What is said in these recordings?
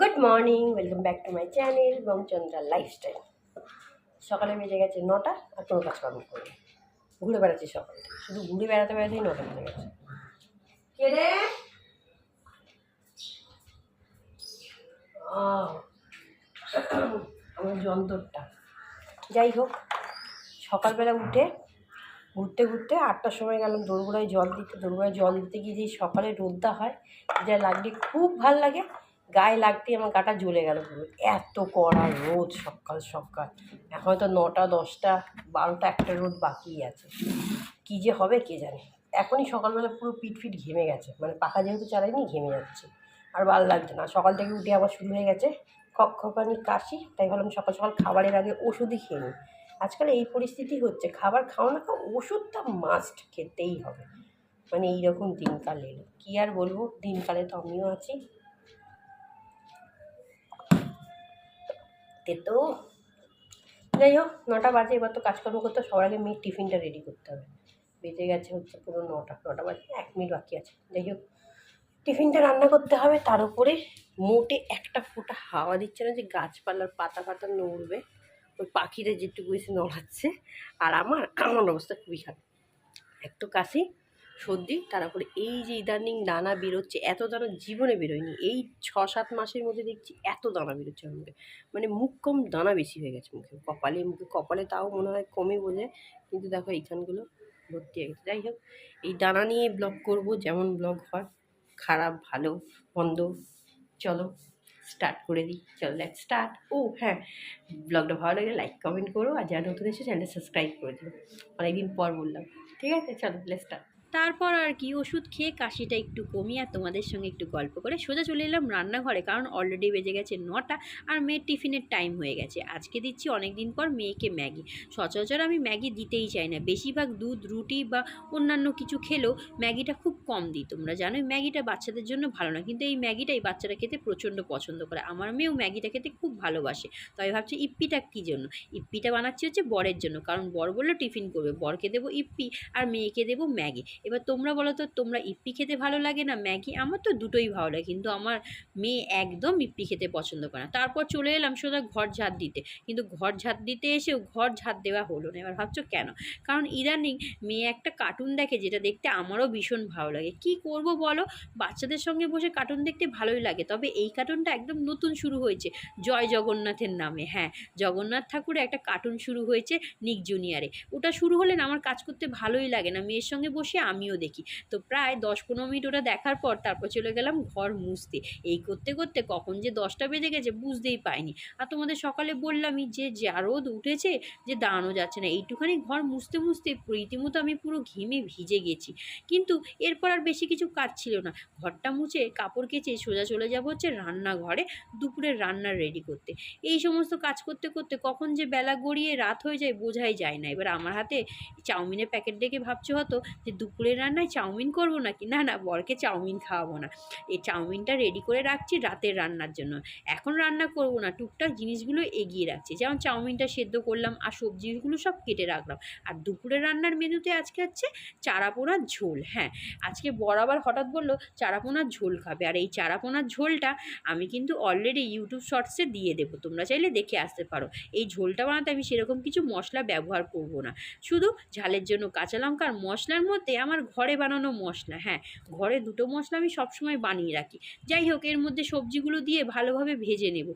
Good morning welcome back to my channel Bongchandra lifestyle সকালে বেজে গেছে নটা আর কোনো কাজ কর্ম করি ঘুরে বেড়াচ্ছি সকালে। শুধু ঘুরে বেড়াতে বেড়াতেই নটা বেজে গেছে। আমার যন্ত্রটা। যাই হোক, সকালবেলা উঠে, ঘুরতে ঘুরতে আটটার সময় গেলাম দোরগোড়ায় জল দিতে। দোরগোড়ায় জল দিতে গিয়ে যে সকালে রোদটা হয়, যা লাগলে খুব ভালো লাগে। গায়ে লাগতেই আমার গাটা জ্বলে গেল পুরো। এত কড়া রোদ সকাল সকাল। এখন তো নটা, দশটা, বারোটা একটা রোদ বাকিই আছে। কী যে হবে কে জানে? এখনই সকালবেলা পুরো পিট ফিট ঘেমে গেছে। মানে পাখা যেহেতু চালাইনি ঘেমে যাচ্ছে। আর ভালো লাগছে না। সকাল থেকে উঠে আবার শুরু হয়ে গেছে খপ খপানি কাশি। তাই ভাবলাম সকাল সকাল খাবারের আগে ওষুধই খেয়ে নিই। আজকাল এই পরিস্থিতি হচ্ছে, খাবার খাও না খাও ওষুধটা মাস্ট খেতেই হবে। মানে এইরকম দিনকাল এলো। কী আর বলব? দিনকালে তো আমিও আছি। তে তো। যাই হোক, নটা বাজে, এবার তো কাজকর্ম করতে সবার আগে মেয়ের টিফিনটা রেডি করতে হবে। বেজে গেছে হচ্ছে পুরো নটা নটা বাজে, এক মিনিট বাকি আছে। যাই হোক, টিফিনটা রান্না করতে হবে, তার উপরে মোটে একটা ফোঁটা হাওয়া দিচ্ছে না যে গাছপালার পাতা পাতা নড়বে, ওই পাখিরা যেটুকু এসে নড়াচ্ছে, আর আমার আমার অবস্থা খুবই খারাপ। একটু কাশি সর্দি, তারপরে এই যে ইদানিং দানা বেরোচ্ছে, এত দানা জীবনে বেরোয়নি। এই ছ সাত মাসের মধ্যে দেখছি এত দানা বেরোচ্ছে আমার মুখে। মানে মুখ কম দানা বেশি হয়ে গেছে মুখে। কপালে মুখে কপালে তাও মনে হয় কমে বোঝে কিন্তু দেখো এইখানগুলো ভর্তি হয়ে গেছে। যাই হোক, এই দানা নিয়ে ব্লগ করব, যেমন ব্লগ হয়, খারাপ, ভালো, মন্দ, চলো স্টার্ট করে দিই। চলো লেট স্টার্ট ও হ্যাঁ ব্লগটা ভালো লাগলে লাইক কমেন্ট করো, আর যারা নতুন এসে চ্যানেলটা সাবস্ক্রাইব করে দিও। অনেকদিন পর বললাম। ঠিক আছে, চলো লেট স্টার্ট তারপর আর কি ওষুধ খেয়ে কাশিটা একটু কমিয়ে আর তোমাদের সঙ্গে একটু গল্প করে সোজা চলে এলাম রান্নাঘরে, কারণ অলরেডি বেজে গেছে নটা আর মেয়ের টিফিনের টাইম হয়ে গেছে। আজকে দিচ্ছি অনেক দিন পর মেয়েকে ম্যাগি। সচরাচর আমি ম্যাগি দিতেই চাই না। বেশিরভাগ দুধ, রুটি বা অন্যান্য কিছু খেলেও ম্যাগিটা খুব কম দিই তোমরা জানোই, ম্যাগিটা বাচ্চাদের জন্য ভালো না। কিন্তু এই ম্যাগিটাই বাচ্চারা খেতে প্রচণ্ড পছন্দ করে। আমার মেয়েও ম্যাগিটা খেতে খুব ভালোবাসে। তাই ভাবছি ইপ্পিটা কী জন্য? ইপ্পিটা বানাচ্ছি হচ্ছে বরের জন্য। কারণ বর বলল টিফিন করবে। বরকে দেবো ইপ্পি আর মেয়েকে দেবো ম্যাগি। এবার তোমরা বলো তো, তোমরা ইপ্পি খেতে ভালো লাগে না? ম্যাগি? আমার তো দুটোই ভালো লাগে, কিন্তু আমার মেয়ে একদম ইপ্পি খেতে পছন্দ করে না। তারপর চলে এলাম সোজা ঘর ঝাড় দিতে। কিন্তু ঘর ঝাড় দিতে এসেও ঘর ঝাড় দেওয়া হলো না। এবার ভাবছ কেন? কারণ ইদানিং মেয়ে একটা কার্টুন দেখে যেটা দেখতে আমারও ভীষণ ভালো লাগে। কি করব বলো? বাচ্চাদের সঙ্গে বসে কার্টুন দেখতে ভালোই লাগে। তবে এই কার্টুনটা একদম নতুন শুরু হয়েছে। জয় জগন্নাথের নামে হ্যাঁ। জগন্নাথ ঠাকুরের একটা কার্টুন শুরু হয়েছে নিক জুনিয়রে ওটা শুরু হলে না আমার কাজ করতে ভালোই লাগে না। মেয়ের সঙ্গে বসে আমিও দেখি। তো প্রায় দশ পনেরো মিনিট ওটা দেখার পর তারপর চলে গেলাম ঘর মুছতে। এই করতে করতে কখন যে দশটা বেজে গেছে বুঝতেই পাইনি। আর তোমাদের সকালে বললামই যে যা রোদ উঠেছে যে দাঁড়ানো যাচ্ছে না। এইটুখানি ঘর মুছতে মুছতে রীতিমতো আমি পুরো ঘেমে ভিজে গেছি। কিন্তু এরপর আর বেশি কিছু কাজ ছিল না। ঘরটা মুছে কাপড় কেচে সোজা চলে যাব হচ্ছে রান্নাঘরে দুপুরের রান্না রেডি করতে। এই সমস্ত কাজ করতে করতে কখন যে বেলা গড়িয়ে রাত হয়ে যায় বোঝাই যায় না। এবার আমার হাতে চাউমিনের প্যাকেট দেখে ভাবছে হতো যে দুপুরের রান্নায় চাউমিন করব নাকি? না না, বরকে চাউমিন খাওয়াবো না। এই চাউমিনটা রেডি করে রাখছি রাতের রান্নার জন্য। এখন রান্না করব না, টুকটাক জিনিসগুলো এগিয়ে রাখছি। যেমন চাউমিনটা সেদ্ধ করলাম, আর সবজিগুলো সব কেটে রাখলাম। আর দুপুরের রান্নার মেনুতে আজকে হচ্ছে চারাপোনার ঝোল হ্যাঁ। আজকে বর আবার হঠাৎ বলল, চারাপোনার ঝোল খাবে। আর এই চারাপোনার ঝোলটা আমি কিন্তু অলরেডি ইউটিউব শর্টসে দিয়ে দেবো। তোমরা চাইলে দেখে আসতে পারো। এই ঝোলটা বানাতে আমি সেরকম কিছু মশলা ব্যবহার করব না। শুধু ঝালের জন্য কাঁচা লঙ্কা আর মশলার মধ্যে আমার ঘরে বানানো মশলা হ্যাঁ ঘরে দুটো মশলা আমি সবসময় বানিয়ে রাখি। যাই হোক, এর মধ্যে সবজিগুলো দিয়ে ভালোভাবে ভেজে নেব।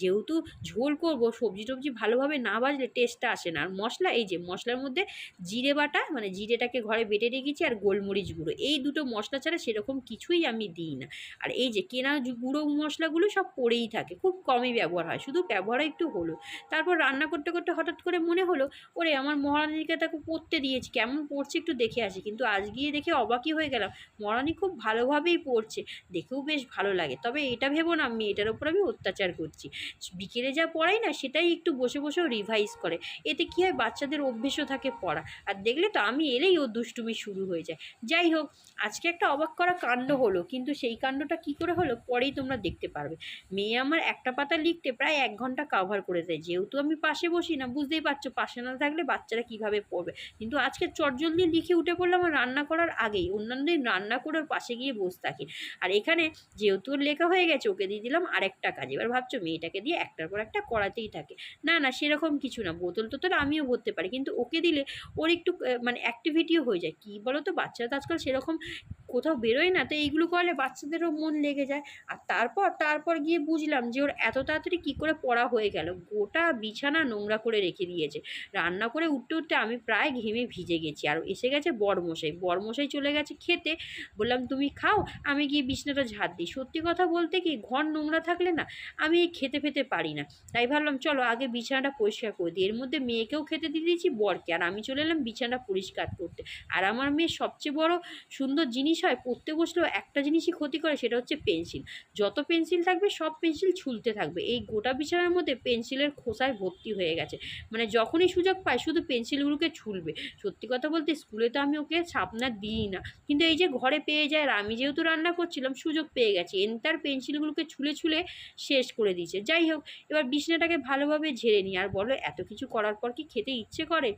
যেহেতু ঝোল করব, সবজি টবজি ভালোভাবে না বাজলে টেস্টটা আসে না। আর মশলা, এই যে মশলার মধ্যে জিরে বাটা মানে জিরেটাকে ঘরে বেটে রেখেছি আর গোলমরিচ গুঁড়ো, এই দুটো মশলা ছাড়া সেরকম কিছুই আমি দিই না। আর এই যে কেনা গুঁড়ো মশলাগুলো সব পড়েই থাকে, খুব কমই ব্যবহার হয়, শুধু ব্যবহার একটু হলো। তারপর রান্না করতে করতে হঠাৎ করে মনে হলো, ওরে আমার মহারানীকে তাকে পড়তে দিয়েছি, কেমন পড়ছে একটু দেখে আসি। কিন্তু আজ গিয়ে দেখে অবাকই হয়ে গেলাম, মহারানী খুব ভালোভাবেই পড়ছে, দেখেও বেশ ভালো লাগে। তবে এটা ভেবো না, মেয়েটার ওপর আমি অত্যাচার করছি। বিকেলে যা পড়াই না, সেটাই একটু বসে বসেও রিভাইজ করে। এতে কী হয়, বাচ্চাদের অভ্যেসও থাকে পড়া। আর দেখলে তো আমি এলেই ও দুষ্টুমি শুরু হয়ে যায়। যাই হোক, আজকে একটা অবাক করা কাণ্ড হলো, কিন্তু সেই কাণ্ডটা কি করে হলো, পরেই তোমরা দেখতে পারবে। মেয়ে আমার একটা পাতা লিখতে প্রায় এক ঘণ্টা কাভার করে দেয়। যেহেতু আমি পাশে বসি না, বুঝতেই পারছ, পাশে না থাকলে বাচ্চারা কীভাবে পড়বে? কিন্তু আজকে চটজলদি লিখে উঠে পড়লাম আমার রান্না করার আগেই অন্যান্য দিন রান্না করে পাশে গিয়ে বসে থাকি। আর এখানে যেহেতু লেখা হয়ে গেছে, ওকে দিয়ে দিলাম আরেকটা কাজ। এবার ভাবছ, মেয়েটাকে দিয়ে একটার পর একটা করাতেই থাকে। না না, সেরকম কিছু না। বোতল টোতল আমিও ভরতে পারি। কিন্তু ওকে দিলে ওর একটু মানে অ্যাক্টিভিটিও হয়ে যায়। কী বলো তো বাচ্চারা তো আজকাল সেরকম কোথাও বেরোয় না। তো এইগুলো করলে বাচ্চাদেরও মন লেগে যায়। আর তারপর তারপর গিয়ে বুঝলাম যে ওর এত তাড়াতাড়ি কী করে পড়া হয়ে গেল। গোটা বিছানা নোংরা করে রেখে দিয়েছে। রান্না করে উঠতে উঠতে আমি প্রায় ঘেমে ভিজে গেছি। আর এসে গেছে বরমশাই। বরমশাই চলে গেছে খেতে। বললাম, তুমি খাও, আমি গিয়ে বিছনাটা ঝাড় দিই। সত্যি কথা বলতে কি, ঘর নোংরা থাকলে না, আমি খেতে ফেতে পারি না। তাই ভাবলাম, চলো আগে বিছানাটা পরিষ্কার করে দিই। এর মধ্যে মেয়েকেও খেতে দিয়ে দিয়েছি, বরকে। আর আমি চলে এলাম বিছানাটা পরিষ্কার করতে। আর আমার মেয়ে সবচেয়ে বড় সুন্দর জিনিস হয় পড়তে বসলেও একটা জিনিসই ক্ষতি করে, সেটা হচ্ছে পেন্সিল। যত পেন্সিল থাকবে, সব পেন্সিল ছুলতে থাকবে। এই গোটা বিছানার মধ্যে পেন্সিলের খোসায় ভর্তি হয়ে গেছে। মানে যখনই সুযোগ পায় শুধু পেন্সিলগুলোকে ছুলবে। সত্যি কথা বলতে, স্কুলে তো আমি ওকে ছাপনা দিই না। কিন্তু এই যে ঘরে পেয়ে যায়, আর আমি যেহেতু রান্না করছিলাম, সুযোগ পেয়ে গেছি। এন্টার পেন্সিলগুলোকে ছুলে ছুলে শেষ করে দিয়েছে। যাই হোক, এবার বিছনাটাকে ভালোভাবে ঝেড়ে নিই। আর বলো, এত কিছু করার পর কি খেতে ইচ্ছে করে?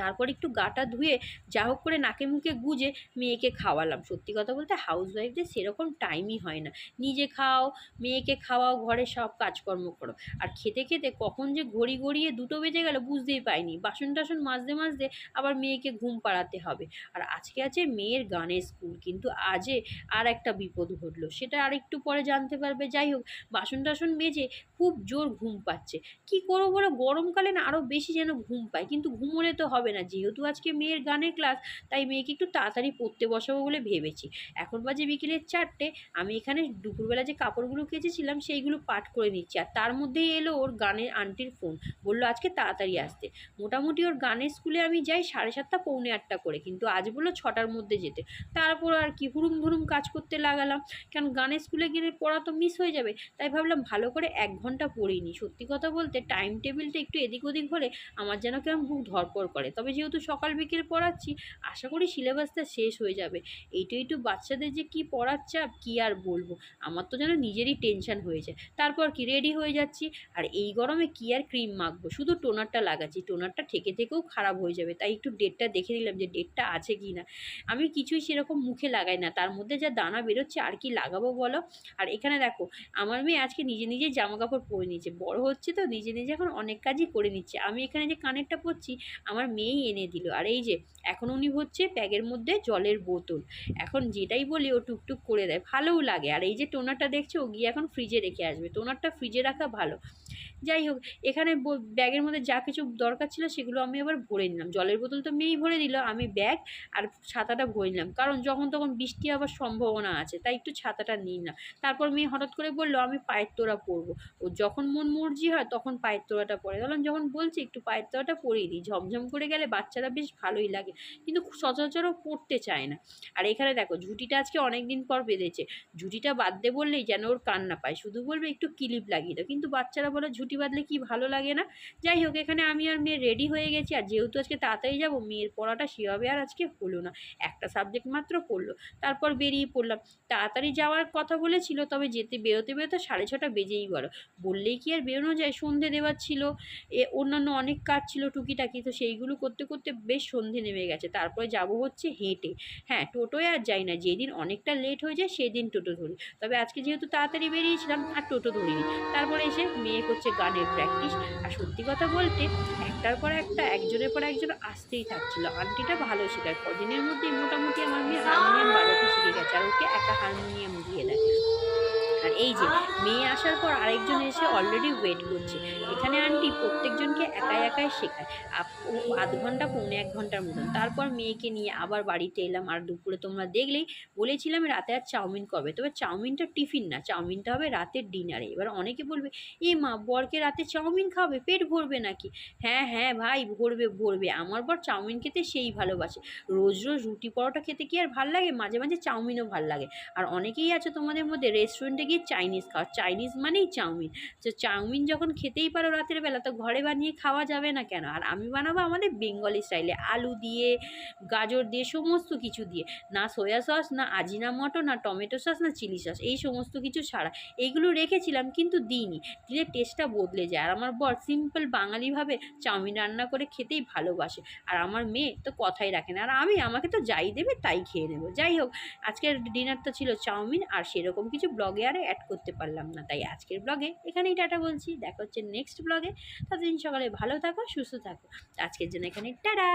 তারপর একটু গাটা ধুয়ে যা হোক করে নাকে মুখে গুজে মেয়েকে খাওয়ালাম। সত্যি কথা বলতে হাউস ওয়াইফদের সেরকম টাইমই হয় না। নিজে খাও, মেয়েকে খাওয়াও, ঘরে সব কাজকর্ম করো। আর খেতে খেতে কখন যে ঘড়ি গড়িয়ে দুটো বেজে গেল বুঝতেই পাইনি বাসন টাসন মাজতে মাজতে আবার মেয়েকে ঘুম পাড়াতে হবে। আর আজকে আছে মেয়ের গানের স্কুল কিন্তু আজে আর একটা বিপদ ঘটলো। সেটা আর একটু পরে জানতে পারবে। যাই হোক, বাসন টাসন মেজে খুব জোর ঘুম পাচ্ছে। কি করব বলো? গরমকালে না আরও বেশি যেন ঘুম পায়। কিন্তু ঘুমোলে তো হবে না। যেহেতু আজকে মেয়ের গানের ক্লাস তাই মেয়েকে একটু তাড়াতাড়ি পড়তে বসাবো বলে ভেবেছি। এখন বাজে বিকেলের চারটে, আমি এখানে দুপুরবেলা যে কাপড়গুলো কেচেছিলাম, সেইগুলো পাঠ করে নিচ্ছি। আর তার মধ্যেই এলো ওর গানের আন্টির ফোন বলল, আজকে তাড়াতাড়ি আসতে। মোটামুটি ওর গানের স্কুলে আমি যাই সাড়ে সাতটা, পৌনে আটটা করে, কিন্তু আজ বলল ছটার মধ্যে যেতে। তারপর আর কি হুড়ুম ধুরুম কাজ করতে লাগালাম। কারণ গানের স্কুলে গেলে পড়া তো মিস হয়ে যাবে, তাই ভাবলাম ভালো করে এক ঘণ্টা পড়িনি সত্যি কথা বলতে টাইম টেবিলটা একটু এদিক ওদিক হলে আমার যেন কেমন বুক ধরপড় করে। তবে যেহেতু সকাল বিকেল পড়াচ্ছি, আশা করি সিলেবাসটা শেষ হয়ে যাবে। এইটু একটু বাচ্চাদের যে কি পড়ার চাপ, কী আর বলব? আমার তো যেন নিজেরই টেনশন যায়। তারপর কি রেডি হয়ে যাচ্ছি? আর এই গরমে কি আর ক্রিম মাখবো? শুধু টোনারটা লাগাচ্ছি। টোনারটা ঠেকে থেকেও খারাপ হয়ে যাবে। তাই একটু ডেটটা দেখে নিলাম যে ডেটটা আছে কি না। আমি কিছুই সেরকম মুখে লাগাই না। তার মধ্যে যা দানা বেরোচ্ছে, আর কি লাগাবো বলো? আর এখানে দেখো, আমার মেয়ে আজকে নিজে নিজে জামা কাপড় পরে নিচ্ছে বড় হচ্ছে তো, নিজে নিজে এখন অনেক কাজই করে নিচ্ছে। আমি এখানে যে কানেরটা পরছি, আমার মেয়েই এনে দিল। আর এই যে, এখন উনি হচ্ছে ব্যাগের মধ্যে জলের বোতল। এখন যেটাই বলি ও টুকটুক করে দেয়, ভালোও লাগে। আর এই যে টোনারটা দেখছে, ও গিয়ে এখন ফ্রিজে রেখে আসবে। টোনারটা ফ্রিজে রাখা ভালো। যাই হোক, এখানে ব্যাগের মধ্যে যা কিছু দরকার ছিল সেগুলো আমি আবার ভরে নিলাম। জলের বোতল তো মেয়েই ভরে দিল, আমি ব্যাগ আর ছাতাটা ভরে নিলাম। কারণ যখন তখন বৃষ্টি হওয়ার সম্ভাবনা আছে, তাই একটু ছাতাটা নিই না তারপর মেয়ে হঠাৎ করে বলল, আমি পায়ের তোড়া পরবো। ও যখন মন মর্জি হয় তখন পায়ের তোড়াটা পরে। বললাম যখন বলছি, একটু পায়ের তোড়াটা পরিয়ে দিই। ঝমঝম করে গেলে বাচ্চারা বেশ ভালোই লাগে, কিন্তু সচরাচরও পড়তে চায় না। আর এখানে দেখো, ঝুঁটিটা আজকে অনেক দিন পর বেঁধেছে। ঝুটিটা বাদ বাঁধতে বললেই যেন ওর কান্না পায়। শুধু বলবে, একটু ক্লিপ লাগিয়ে দাও। কিন্তু বাচ্চারা বলে ঝুঁটি বাঁধলে কি ভালো লাগে না? যাই হোক, এখানে আমি আর মেয়ে রেডি হয়ে গেছি। আর যেহেতু আজকে তাড়াতাড়ি যাব, মেয়ের পড়াটা সেভাবে আর আজকে হলো না। একটা সাবজেক্ট মাত্র পড়ল। তারপর বেরিয়ে পড়লাম। তাড়াতাড়ি যাওয়ার কথা বলেছিল, তবে যেতে বেরোতে বেরোতে সাড়ে ছটা বেজেই বলো বললেই কি আর বেরোনো যায়? সন্ধে দেওয়ার ছিল। এ অন্যান্য অনেক কাজ ছিল টুকিটাকি, তো সেইগুলো করতে করতে বেশ সন্ধে নেমে গেছে। তারপরে যাব হচ্ছে হেঁটে। হ্যাঁ টোটোয় আর যাই না। যেদিন অনেকটা লেট হয়ে যায়, সেদিন টোটো ধরি। তবে আজকে যেহেতু তাড়াতাড়ি বেরিয়েছিলাম, আর টোটো ধরিনি। তারপরে এসে মেয়ে করছে গানের প্র্যাকটিস আর সত্যি কথা বলতে, একটার পর একটা, একজনের পর একজন আসতেই থাকছিল। আন্টিটা ভালো শেখায়। কদিনের মধ্যেই মোটামুটি আমার মেয়ে হারমোনিয়াম বাজাতে শিখে গেছে। আর ওকে একটা হারমোনিয়াম দিয়ে দেয়। আর এই যে, মেয়ে আসার পর আরেকজন এসে অলরেডি ওয়েট করছে। এখানে আন্টি প্রত্যেকজনকে একাই একাই শেখায়। আধ ঘণ্টা, পৌনে এক ঘণ্টার মতন। তারপর মেয়েকে নিয়ে আবার বাড়িতে এলাম। আর দুপুরে তোমরা দেখলেই বলেছিলাম রাতে আর চাউমিন কবে? তবে চাউমিনটা টিফিন না, চাউমিনটা হবে রাতের ডিনারে এবার অনেকে বলবে, এ মা, বরকে রাতে চাউমিন খাবে? পেট ভরবে নাকি? হ্যাঁ হ্যাঁ ভাই, ভরবে ভরবে। আমার বর চাউমিন খেতে সেই ভালোবাসে। রোজ রোজ রুটি পরোটা খেতে কি আর ভালো লাগে? মাঝে মাঝে চাউমিনও ভালো লাগে। আর অনেকেই আছে তোমাদের মধ্যে রেস্টুরেন্টে গিয়ে চাইনিজ খাওয়া চাইনিজ মানেই চাউমিন। তো চাউমিন যখন খেতেই পারো রাতের বেলা, তো ঘরে বানিয়ে খাওয়া যাবে না কেন? আর আমি বানাবো আমাদের বেঙ্গলি স্টাইলে আলু দিয়ে, গাজর দিয়ে, সমস্ত কিছু দিয়ে। না সয়া সস না আজিনা মটো না টমেটো সস না চিলি সস এই সমস্ত কিছু ছাড়া। এইগুলো রেখেছিলাম কিন্তু দিইনি। দিলে টেস্টটা বদলে যায়। আর আমার বর সিম্পল বাঙালিভাবে চাউমিন রান্না করে খেতেই ভালোবাসে। আর আমার মেয়ে তো কথাই রাখে না। আর আমি, আমাকে তো যাই দেবে, তাই খেয়ে নেব। যাই হোক, আজকের ডিনার তো ছিল চাউমিন। আর সেরকম কিছু ব্লগে আর অ্যাড করতে পারলাম না। তাই আজকের ব্লগে এখানেই টাটা বলছি। দেখা হচ্ছে নেক্সট ব্লগে ততদিন সকালে ভালো থাকো, সুস্থ থাকো। আজকের জন্য এখানে, টাটা!